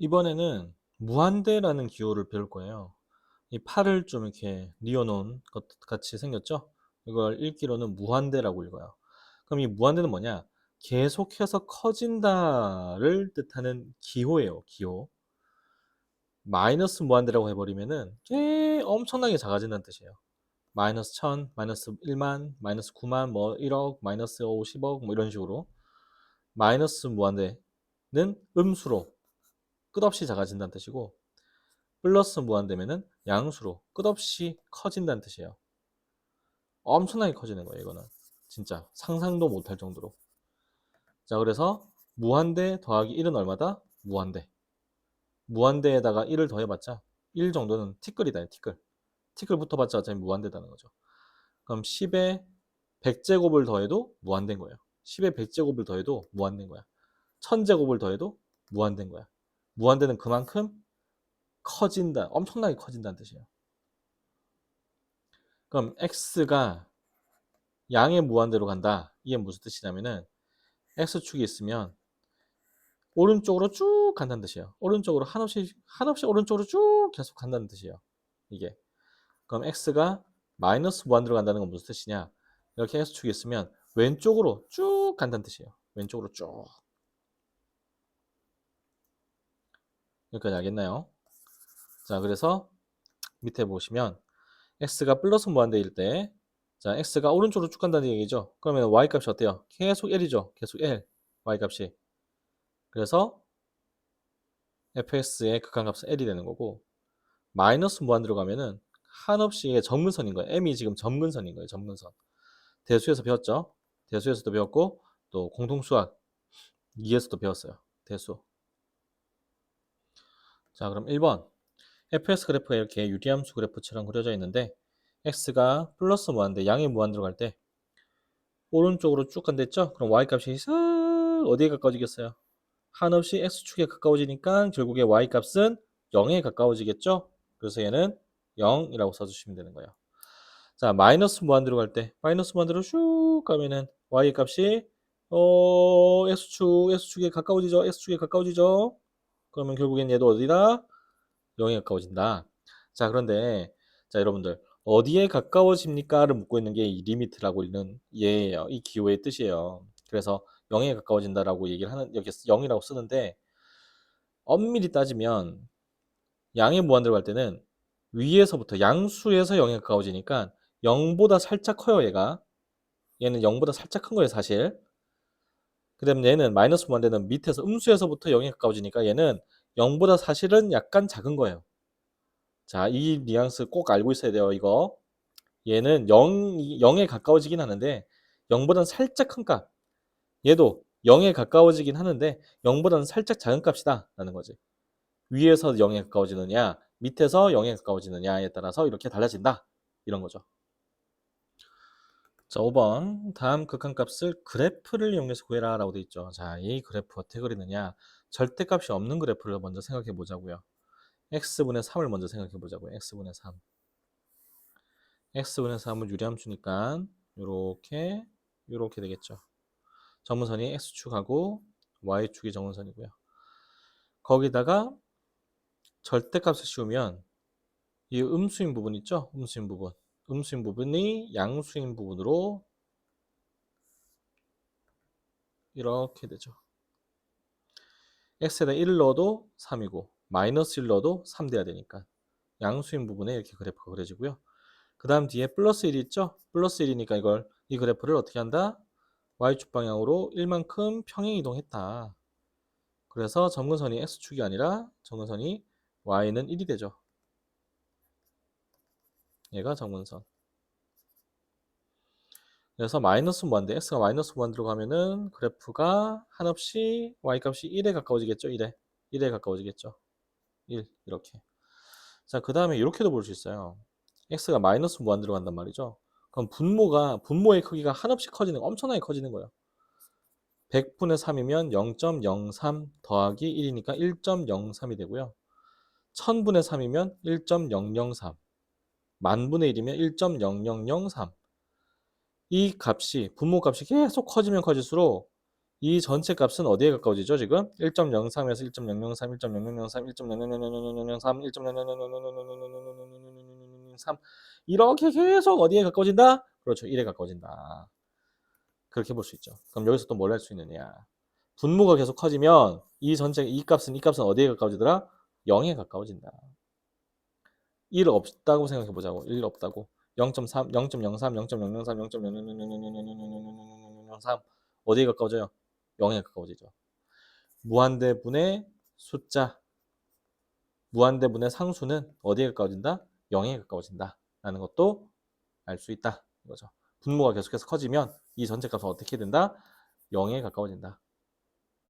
이번에는 무한대라는 기호를 배울 거예요. 이 팔을 좀 이렇게 뉘어놓은 것 같이 생겼죠? 이걸 읽기로는 무한대라고 읽어요. 그럼 이 무한대는 뭐냐? 계속해서 커진다를 뜻하는 기호예요, 기호. 마이너스 무한대라고 해버리면은 꽤 엄청나게 작아진다는 뜻이에요. 마이너스 1000, 마이너스 1만, 마이너스 9만, 뭐 1억, 마이너스 50억, 뭐 이런 식으로. 마이너스 무한대는 음수로 끝없이 작아진다는 뜻이고 플러스 무한대면은 양수로 끝없이 커진다는 뜻이에요. 엄청나게 커지는 거예요, 이거는. 진짜 상상도 못할 정도로. 자, 그래서 무한대 더하기 1은 얼마다? 무한대. 무한대에다가 1을 더해봤자 1 정도는 티끌이다, 티끌. 티끌 붙어봤자 어차피 무한대다는 거죠. 그럼 10에 100제곱을 더해도 무한대인 거예요. 10에 100제곱을 더해도 무한대인 거야. 1000제곱을 더해도 무한대인 거야. 무한대는 그만큼 커진다. 엄청나게 커진다는 뜻이에요. 그럼 x가 양의 무한대로 간다. 이게 무슨 뜻이냐면은 x축이 있으면 오른쪽으로 쭉 간다는 뜻이에요. 오른쪽으로 한없이 한없이 오른쪽으로 쭉 계속 간다는 뜻이에요. 이게. 그럼 x가 마이너스 무한대로 간다는 건 무슨 뜻이냐? 이렇게 x축이 있으면 왼쪽으로 쭉 간다는 뜻이에요. 왼쪽으로 쭉. 여기까지 알겠나요? 자, 그래서 밑에 보시면 x가 플러스 무한대일 때 자, x가 오른쪽으로 쭉 간다는 얘기죠. 그러면 y 값이 어때요? 계속 L이죠. 계속 L, y 값이. 그래서 fx의 극한값은 L이 되는 거고 마이너스 무한대로 가면은 한없이 점근선인 거예요. m이 지금 점근선인 거예요. 점근선. 대수에서 배웠죠. 대수에서도 배웠고 또 공통수학 2에서도 배웠어요. 대수. 자, 그럼 1번. fs 그래프가 이렇게 유리함수 그래프처럼 그려져 있는데 x가 플러스 무한대, 양의 무한대로 갈 때 오른쪽으로 쭉 간댔죠? 그럼 y 값이 싹 어디에 가까워지겠어요? 한없이 x축에 가까워지니까 결국에 y 값은 0에 가까워지겠죠? 그래서 얘는 0이라고 써주시면 되는 거예요. 자, 마이너스 무한대로 갈 때 마이너스 무한대로 슉 가면은 y 값이 어, x축, x축에 가까워지죠? x축에 가까워지죠? 그러면 결국엔 얘도 어디다? 0에 가까워진다. 자, 그런데 자, 여러분들 어디에 가까워집니까를 묻고 있는 게 이 리미트라고 있는 얘예요. 이 기호의 뜻이에요. 그래서 0에 가까워진다라고 얘기를 하는 여기 0이라고 쓰는데 엄밀히 따지면 양의 무한대로 갈 때는 위에서부터 양수에서 0에 가까워지니까 0보다 살짝 커요, 얘가. 얘는 0보다 살짝 큰 거예요, 사실. 그 다음에 얘는 마이너스 무한대는 밑에서 음수에서부터 0에 가까워지니까 얘는 0보다 사실은 약간 작은 거예요. 자, 이 뉘앙스 꼭 알고 있어야 돼요, 이거. 얘는 0, 0에 가까워지긴 하는데 0보다는 살짝 큰 값. 얘도 0에 가까워지긴 하는데 0보다는 살짝 작은 값이다 라는 거지. 위에서 0에 가까워지느냐 밑에서 0에 가까워지느냐에 따라서 이렇게 달라진다. 이런 거죠. 자, 5번. 다음 극한값을 그래프를 이용해서 구해라 라고 되어 있죠. 자, 이 그래프 어떻게 그리느냐. 절대값이 없는 그래프를 먼저 생각해 보자고요. x분의 3을 먼저 생각해 보자고요. x분의 3. x분의 3은 유리함수니까 요렇게 요렇게 되겠죠. 정문선이 x축하고 y축이 정문선이고요. 거기다가 절대값을 씌우면 이 음수인 부분 있죠? 음수인 부분. 음수인 부분이 양수인 부분으로 이렇게 되죠. x에다 1을 넣어도 3이고 마이너스 1 넣어도 3 돼야 되니까 양수인 부분에 이렇게 그래프가 그려지고요. 그 다음 뒤에 플러스 1이 있죠? 플러스 1이니까 이걸 이 그래프를 어떻게 한다? y축 방향으로 1만큼 평행 이동했다. 그래서 점근선이 x축이 아니라 점근선이 y는 1이 되죠. 얘가 점근선. 그래서 마이너스 무한대, x가 마이너스 무한대로 가면은 그래프가 한없이 y값이 1에 가까워지겠죠? 1에. 1에 가까워지겠죠? 1 이렇게. 자, 그 다음에 이렇게도 볼 수 있어요. x가 마이너스 무한대로 간단 말이죠. 그럼 분모가 분모의 크기가 한없이 커지는 엄청나게 커지는 거예요. 100분의 3이면 0.03 더하기 1이니까 1.03이 되고요. 1000분의 3이면 1.003. 만분의 1이면 1.0003. 이 값이 분모 값이 계속 커지면 커질수록 이 전체 값은 어디에 가까워지죠, 지금? 1.03에서 1.003, 1.0003, 1.000003, 1.000003 이렇게 계속 어디에 가까워진다? 그렇죠. 1에 가까워진다. 그렇게 볼 수 있죠. 그럼 여기서 또 뭘 할 수 있느냐? 분모가 계속 커지면 이 전체 이 값은 이 값은 어디에 가까워지더라? 0에 가까워진다. 1 없다고 생각해 보자고. 1 없다고. 0.3, 0.03, 0.003, 0.0000003 어디에 가까워져요? 0에 가까워지죠. 무한대분의 숫자, 무한대분의 상수는 어디에 가까워진다? 0에 가까워진다. 라는 것도 알 수 있다. 이거죠. 분모가 계속해서 커지면 이 전체 값은 어떻게 된다? 0에 가까워진다.